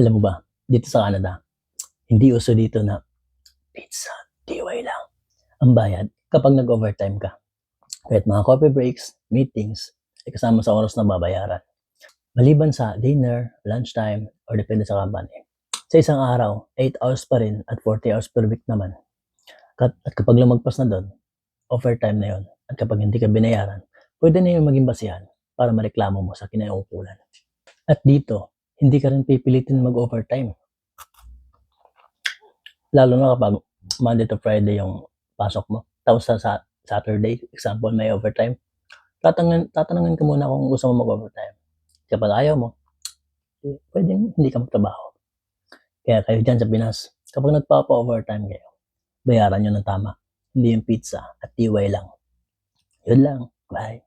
Alam mo ba, dito sa Canada, hindi uso dito na pizza, DIY lang. Ang bayad kapag nag-overtime ka. Kahit mga coffee breaks, meetings, ay kasama sa oras na babayaran. Maliban sa dinner, lunchtime, or depende sa company. Sa isang araw, 8 hours pa rin at 40 hours per week naman. At kapag lumagpas na doon, overtime na yon. At kapag hindi ka binayaran, pwede na yung maging basihan para mareklamo mo sa kinaukulan. At dito, hindi ka rin pipilitin mag-overtime. Lalo na kapag Monday to Friday yung pasok mo. Tapos sa, sa Saturday, example, may overtime. Tatanungin, tatanungin ka muna kung gusto mo mag-overtime. Kapag ayaw mo, eh, pwedeng hindi ka magtrabaho. Kaya kayo dyan sa Pinas, kapag nagpapa-overtime kayo, bayaran nyo ng tama. Hindi yung pizza at tiway lang. Yun lang. Bye.